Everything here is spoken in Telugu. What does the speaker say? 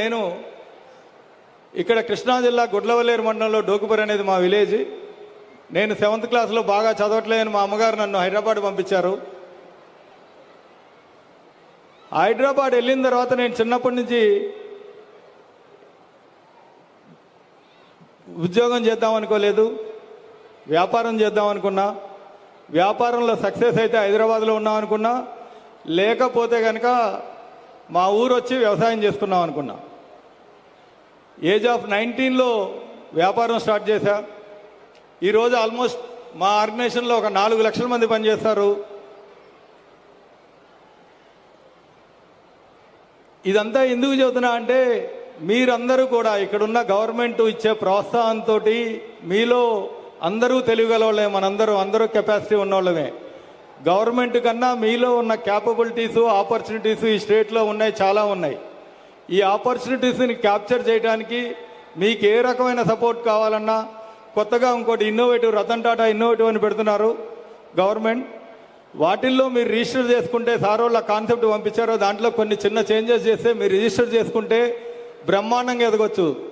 నేను ఇక్కడ కృష్ణా జిల్లా గుడ్లవల్లేరు మండలంలో డోకుపరి అనేది మా విలేజ్. నేను సెవెంత్ క్లాస్లో బాగా చదవట్లేదని మా అమ్మగారు నన్ను హైదరాబాద్ పంపించారు. హైదరాబాద్ వెళ్ళిన తర్వాత నేను చిన్నప్పటి నుంచి ఉద్యోగం చేద్దాం అనుకోలేదు వ్యాపారం చేద్దాం అనుకున్నా. వ్యాపారంలో సక్సెస్ అయితే హైదరాబాద్లో ఉన్నాం అనుకున్నా. లేకపోతే కనుక మా ఊరు వచ్చి వ్యవసాయం చేసుకున్నాం అనుకున్నా. ఏజ్ ఆఫ్ నైన్టీన్లో వ్యాపారం స్టార్ట్ చేశా. ఈరోజు ఆల్మోస్ట్ మా ఆర్గనైజేషన్లో ఒక నాలుగు లక్షల మంది పనిచేస్తారు. ఇదంతా ఎందుకు చెబుతున్నా అంటే మీరందరూ కూడా ఇక్కడున్న గవర్నమెంట్ ఇచ్చే ప్రోత్సాహంతో మీలో అందరూ తెలియగలవాళ్ళే మనందరూ అందరూ కెపాసిటీ ఉన్నవాళ్ళమే. గవర్నమెంట్ కన్నా మీలో ఉన్న క్యాపబిలిటీస్ ఆపర్చునిటీస్ ఈ స్టేట్లో ఉన్నాయి చాలా ఉన్నాయి. ఈ ఆపర్చునిటీస్ని క్యాప్చర్ చేయడానికి మీకు ఏ రకమైన సపోర్ట్ కావాలన్నా కొత్తగా ఇంకోటి ఇన్నోవేటివ్ రతన్ టాటా ఇన్నోవేటివ్ అని పెడుతున్నారు గవర్నమెంట్. వాటిల్లో మీరు రిజిస్టర్ చేసుకుంటే సార్ వాళ్ళ కాన్సెప్ట్ పంపించారో దాంట్లో కొన్ని చిన్న చేంజెస్ చేస్తే మీరు రిజిస్టర్ చేసుకుంటే బ్రహ్మాండంగా ఎదగొచ్చు.